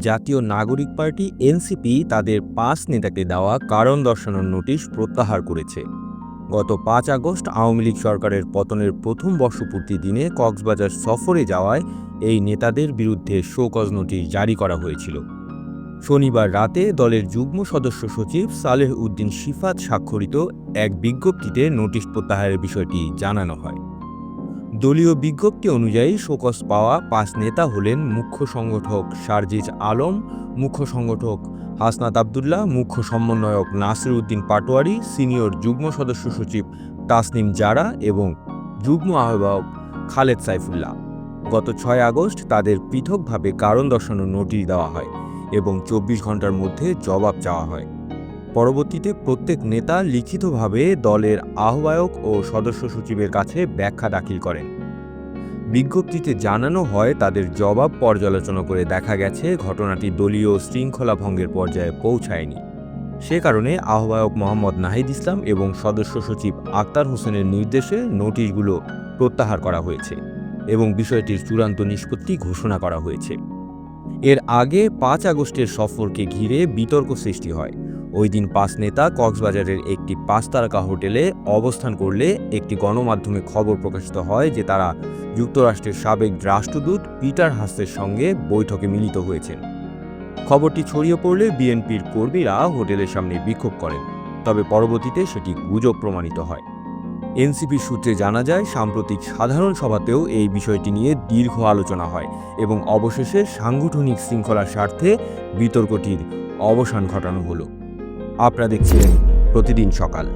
জাতীয় নাগরিক party NCP তাদের পাঁচ নেতাকে দেওয়া কারণ দর্শানোর নোটিশ প্রত্যাহার করেছে। গত পাঁচ আগস্ট আওয়ামী লীগ সরকারের পতনের প্রথম বর্ষপূর্তি দিনে কক্সবাজার সফরে যাওয়ায় এই নেতাদের বিরুদ্ধে শোকজ নোটিশ জারি করা হয়েছিল। শনিবার রাতে দলের যুগ্ম সদস্য সচিব সালেহ উদ্দিন শিফাত স্বাক্ষরিত এক বিজ্ঞপ্তিতে নোটিশ প্রত্যাহারের বিষয়টি জানানো হয়। দলীয় বিজ্ঞপ্তি অনুযায়ী শোকস পাওয়া পাঁচ নেতা হলেন মুখ্য সংগঠক শারজিজ আলম, মুখ্য সংগঠক হাসনাত আবদুল্লাহ, মুখ্য সমন্বয়ক নাসির উদ্দিন পাটোয়ারি, সিনিয়র যুগ্ম সদস্য সচিব তাসনিম জারা এবং যুগ্ম আহ্বায়ক খালেদ সাইফুল্লাহ। গত ছয় আগস্ট তাদের পৃথকভাবে কারণ দর্শানোর নোটিশ দেওয়া হয় এবং চব্বিশ ঘণ্টার মধ্যে জবাব চাওয়া হয়। পরবর্তীতে প্রত্যেক নেতা লিখিতভাবে দলের আহ্বায়ক ও সদস্য সচিবের কাছে ব্যাখ্যা দাখিল করেন। বিজ্ঞপ্তিতে জানানো হয়, তাদের জবাব পর্যালোচনা করে দেখা গেছে, ঘটনাটি দলীয় শৃঙ্খলা ভঙ্গের পর্যায়ে পৌঁছায়নি। সে কারণে আহ্বায়ক মোহাম্মদ নাহিদ ইসলাম এবং সদস্য সচিব আক্তার হোসেনের নির্দেশে নোটিশগুলো প্রত্যাহার করা হয়েছে এবং বিষয়টির চূড়ান্ত নিষ্পত্তি ঘোষণা করা হয়েছে। এর আগে পাঁচ আগস্টের সফরকে ঘিরে বিতর্ক সৃষ্টি হয়। ওই দিন পাঁচ নেতা কক্সবাজারের একটি পাঁচ তারকা হোটেলে অবস্থান করলে একটি গণমাধ্যমে খবর প্রকাশিত হয় যে তারা যুক্তরাষ্ট্রের সাবেক রাষ্ট্রদূত পিটার হাসের সঙ্গে বৈঠকে মিলিত হয়েছেন। খবরটি ছড়িয়ে পড়লে বিএনপির কর্মীরা হোটেলের সামনে বিক্ষোভ করেন, তবে পরবর্তীতে সেটি গুজব প্রমাণিত হয়। এনসিপি সূত্রে জানা যায়, সাম্প্রতিক সাধারণ সভাতেও এই বিষয়টি নিয়ে দীর্ঘ আলোচনা হয় এবং অবশেষে সাংগঠনিক শৃঙ্খলার স্বার্থে বিতর্কটির অবসান ঘটানো হলো। আপনারা দেখছিলেন প্রতিদিন সকাল।